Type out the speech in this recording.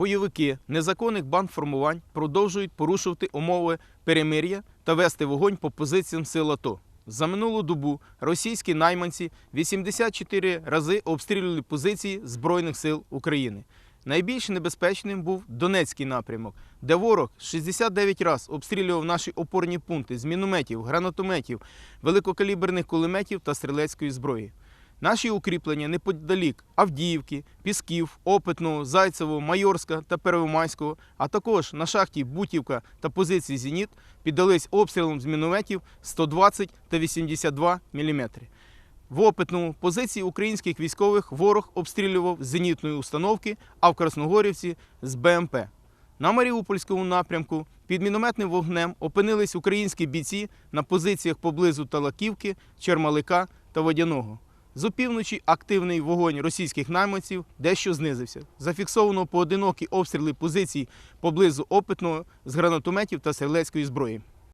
бойовики незаконних бандформувань продовжують порушувати умови перемир'я та вести вогонь по позиціям сил АТО. За минулу добу російські найманці 84 рази обстрілювали позиції Збройних сил України. Найбільш небезпечним був Донецький напрямок, де ворог 69 разів обстрілював наші опорні пункти з мінометів, гранатометів, великокаліберних кулеметів та стрілецької зброї. Наші укріплення неподалік Авдіївки, Пісків, Опитного, Зайцевого, Майорська та Первомайського, а також на шахті Бутівка та позиції Зеніт піддались обстрілам з мінометів 120 та 82 мм. В Опитному позиції українських військових ворог обстрілював з зенітної установки, а в Красногорівці з БМП. На Маріупольському напрямку під мінометним вогнем опинились українські бійці на позиціях поблизу Талаківки, Чермалика та Водяного. З опівночі активний вогонь російських найманців дещо знизився. Зафіксовано поодинокі обстріли позицій поблизу опитного з гранатометів та стрілецької зброї.